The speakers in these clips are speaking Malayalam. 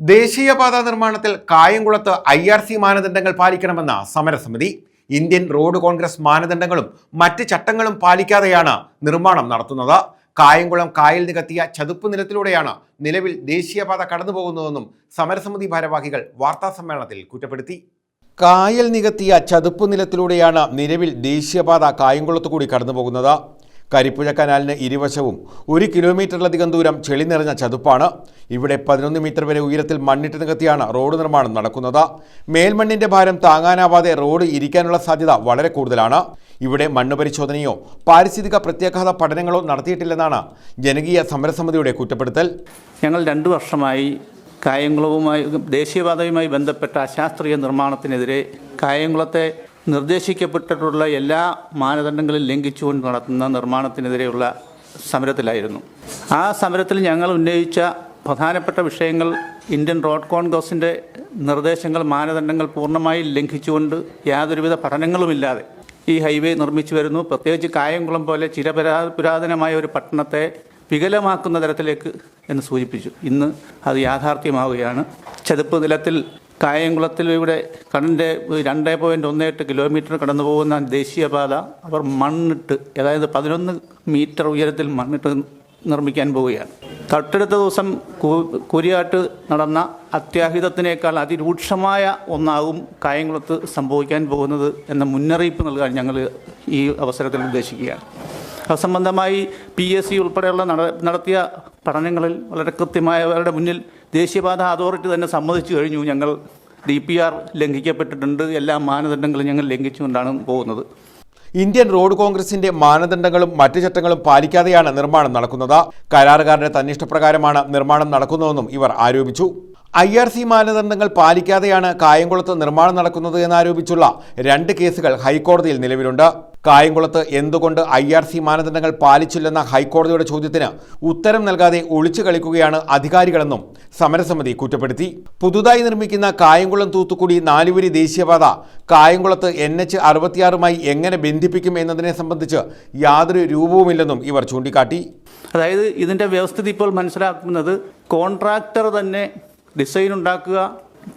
ദേശീയപാത നിർമ്മാണത്തിൽ കായംകുളത്ത് ഐ ആർ സി മാനദണ്ഡങ്ങൾ പാലിക്കണമെന്ന സമരസമിതി ഇന്ത്യൻ റോഡ് കോൺഗ്രസ് മാനദണ്ഡങ്ങളും മറ്റ് ചട്ടങ്ങളും പാലിക്കാതെയാണ് നിർമ്മാണം നടത്തുന്നത്. കായംകുളം കായൽ നികത്തിയ ചതുപ്പ് നിലത്തിലൂടെയാണ് നിലവിൽ ദേശീയപാത കടന്നുപോകുന്നതെന്നും സമരസമിതി ഭാരവാഹികൾ വാർത്താസമ്മേളനത്തിൽ കുറ്റപ്പെടുത്തി. കായൽ നികത്തിയ ചതുപ്പ് നിലത്തിലൂടെയാണ് നിലവിൽ ദേശീയപാത കായംകുളത്തുകൂടി കടന്നുപോകുന്നത്. കരിപ്പുഴ കനാലിന് ഇരുവശവും ഒരു കിലോമീറ്ററിലധികം ദൂരം ചെളി നിറഞ്ഞ ചതുപ്പാണ്. ഇവിടെ പതിനൊന്ന് മീറ്റർ വരെ ഉയരത്തിൽ മണ്ണിട്ട് നികത്തിയാണ് റോഡ് നിർമ്മാണം നടക്കുന്നത്. മേൽമണ്ണിന്റെ ഭാരം താങ്ങാനാവാതെ റോഡ് ഇരിക്കാനുള്ള സാധ്യത വളരെ കൂടുതലാണ്. ഇവിടെ മണ്ണ് പരിശോധനയോ പാരിസ്ഥിതിക പ്രത്യാഘാത പഠനങ്ങളോ നടത്തിയിട്ടില്ലെന്നാണ് ജനകീയ സമരസമിതിയുടെ കുറ്റപ്പെടുത്തൽ. ഞങ്ങൾ രണ്ടു വർഷമായി കായംകുളവുമായി ദേശീയപാതയുമായി ബന്ധപ്പെട്ട അശാസ്ത്രീയ നിർമ്മാണത്തിനെതിരെ കായംകുളത്തെ നിർദ്ദേശിക്കപ്പെട്ടിട്ടുള്ള എല്ലാ മാനദണ്ഡങ്ങളും ലംഘിച്ചുകൊണ്ട് നടത്തുന്ന നിർമ്മാണത്തിനെതിരെയുള്ള സമരത്തിലായിരുന്നു. ആ സമരത്തിൽ ഞങ്ങൾ ഉന്നയിച്ച പ്രധാനപ്പെട്ട വിഷയങ്ങൾ ഇന്ത്യൻ റോഡ് കോൺഗ്രസിന്റെ നിർദ്ദേശങ്ങൾ മാനദണ്ഡങ്ങൾ പൂർണമായി ലംഘിച്ചുകൊണ്ട് യാതൊരുവിധ പഠനങ്ങളുമില്ലാതെ ഈ ഹൈവേ നിർമ്മിച്ചു വരുന്നു. പ്രത്യേകിച്ച് കായംകുളം പോലെ ചിരപരാ പുരാതനമായ ഒരു പട്ടണത്തെ വികലമാക്കുന്ന തരത്തിലേക്ക് എന്ന് സൂചിപ്പിച്ചു. ഇന്ന് അത് യാഥാർത്ഥ്യമാവുകയാണ്. ചതുപ്പ് നിലത്തിൽ കായംകുളത്തിലൂടെ കടന്റെ രണ്ട് പോയിന്റ് ഒന്ന് എട്ട് കിലോമീറ്റർ കടന്നു പോകുന്ന ദേശീയപാത അവർ മണ്ണിട്ട് അതായത് പതിനൊന്ന് മീറ്റർ ഉയരത്തിൽ മണ്ണിട്ട് നിർമ്മിക്കാൻ പോവുകയാണ്. തൊട്ടടുത്ത ദിവസം കുരിയാട്ട് നടന്ന അത്യാഹിതത്തിനേക്കാൾ അതിരൂക്ഷമായ ഒന്നാകും കായംകുളത്ത് സംഭവിക്കാൻ പോകുന്നത് എന്ന മുന്നറിയിപ്പ് നൽകാൻ ഞങ്ങൾ ഈ അവസരത്തിൽ ഉദ്ദേശിക്കുകയാണ്. അത് സംബന്ധമായി പി എസ് സി ഉൾപ്പെടെയുള്ള നട- നടത്തിയ പഠനങ്ങളിൽ വളരെ കൃത്യമായവരുടെ മുന്നിൽ ദേശീയപാത അതോറിറ്റി തന്നെ സമ്മതിച്ചു കഴിഞ്ഞു. ഞങ്ങൾ ഡി പി ആർ ലംഘിക്കപ്പെട്ടിട്ടുണ്ട്. എല്ലാ മാനദണ്ഡങ്ങളും ഞങ്ങൾ ലംഘിച്ചുകൊണ്ടാണ് പോകുന്നത്. ഇന്ത്യൻ റോഡ് കോൺഗ്രസിന്റെ മാനദണ്ഡങ്ങളും മറ്റു ചട്ടങ്ങളും പാലിക്കാതെയാണ് നിർമ്മാണം നടക്കുന്നത്. കരാറുകാരുടെ തന്നിഷ്ടപ്രകാരമാണ് നിർമ്മാണം നടക്കുന്നതെന്നും ഇവർ ആരോപിച്ചു. ഐ ആർ സി മാനദണ്ഡങ്ങൾ പാലിക്കാതെയാണ് കായംകുളത്ത് നിർമ്മാണം നടക്കുന്നത് എന്നാരോപിച്ചുള്ള രണ്ട് കേസുകൾ ഹൈക്കോടതിയിൽ നിലവിലുണ്ട്. കായംകുളത്ത് എന്തുകൊണ്ട് ഐ ആർ സി മാനദണ്ഡങ്ങൾ പാലിച്ചില്ലെന്ന ഹൈക്കോടതിയുടെ ചോദ്യത്തിന് ഉത്തരം നൽകാതെ ഒളിച്ചു കളിക്കുകയാണ് അധികാരികളെന്നും സമരസമിതി കുറ്റപ്പെടുത്തി. പുതുതായി നിർമ്മിക്കുന്ന കായംകുളം തൂത്തുക്കുടി നാലുവരി ദേശീയപാത കായംകുളത്ത് എൻ എച്ച് അറുപത്തിയാറുമായി എങ്ങനെ ബന്ധിപ്പിക്കും എന്നതിനെ സംബന്ധിച്ച് യാതൊരു രൂപവുമില്ലെന്നും ഇവർ ചൂണ്ടിക്കാട്ടി. അതായത് ഇതിന്റെ വ്യവസ്ഥിതി ഇപ്പോൾ മനസ്സിലാക്കുന്നത് കോൺട്രാക്ടർ തന്നെ ഡിസൈൻ ഉണ്ടാക്കുക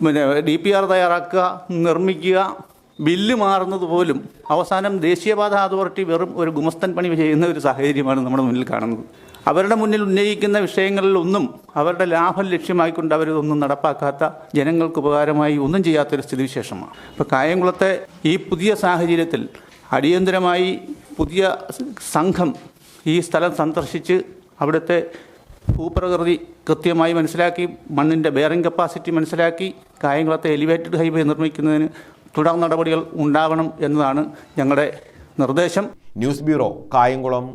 പിന്നെ ഡി പി ആർ തയ്യാറാക്കുക നിർമ്മിക്കുക ബില്ല് മാറുന്നത് പോലും അവസാനം ദേശീയപാത അതോറിറ്റി വെറും ഒരു ഗുമസ്തൻ പണി ചെയ്യുന്ന ഒരു സാഹചര്യമാണ് നമ്മുടെ മുന്നിൽ കാണുന്നത്. അവരുടെ മുന്നിൽ ഉന്നയിക്കുന്ന വിഷയങ്ങളിലൊന്നും അവരുടെ ലാഭം ലക്ഷ്യമായിക്കൊണ്ട് അവരിതൊന്നും നടപ്പാക്കാത്ത ജനങ്ങൾക്ക് ഉപകാരമായി ഒന്നും ചെയ്യാത്തൊരു സ്ഥിതിവിശേഷമാണ്. ഇപ്പോൾ കായംകുളത്തെ ഈ പുതിയ സാഹചര്യത്തിൽ അടിയന്തരമായി പുതിയ സംഘം ഈ സ്ഥലം സന്ദർശിച്ച് അവിടുത്തെ ഭൂപ്രകൃതി കൃത്യമായി മനസ്സിലാക്കി മണ്ണിന്റെ ബെയറിംഗ് കപ്പാസിറ്റി മനസ്സിലാക്കി കായംകുളത്തെ എലിവേറ്റഡ് ഹൈവേ നിർമ്മിക്കുന്നതിന് തുടർ നടപടികൾ ഉണ്ടാവണം എന്നതാണ് ഞങ്ങളുടെ നിർദ്ദേശം. News bureau Kayamkulam.